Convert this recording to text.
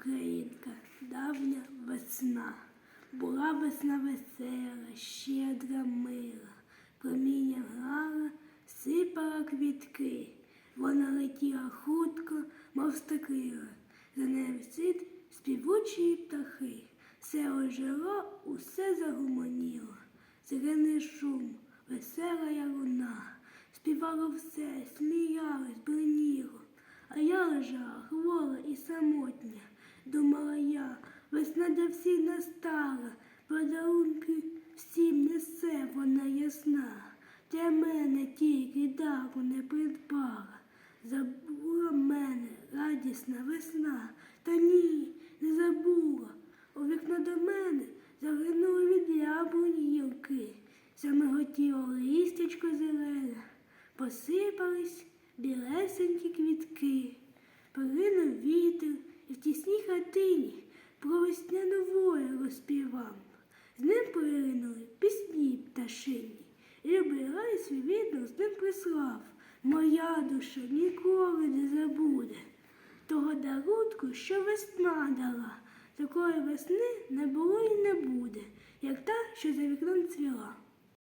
Українка, давня весна. Була весна весела, щедра мила, проміння грала, сипала квітки. Вона летіла хутко, мов стакрила, за нею вслід співучі птахи. Все ожило, усе загуманіло, зелений шум, весела я луна, співало все, сміялось, бриніло. А я лежала хвора і самотня, весна для всіх настала, подарунки всім несе вона ясна. Для мене тільки дару не придбала, забула мене радісна весна, та ні, не забула. У вікно до мене заглянули від яблунь гілки, замиготіло листячко зелене, посипались білесенькі квітки, поринув вітер і в тісній хатині З поринули пісні пташині, любий рай свій відно з ним прислав. Моя душа ніколи не забуде того дарунку, що весна дала. Такої весни не було і не буде, як та, що за вікном цвіла.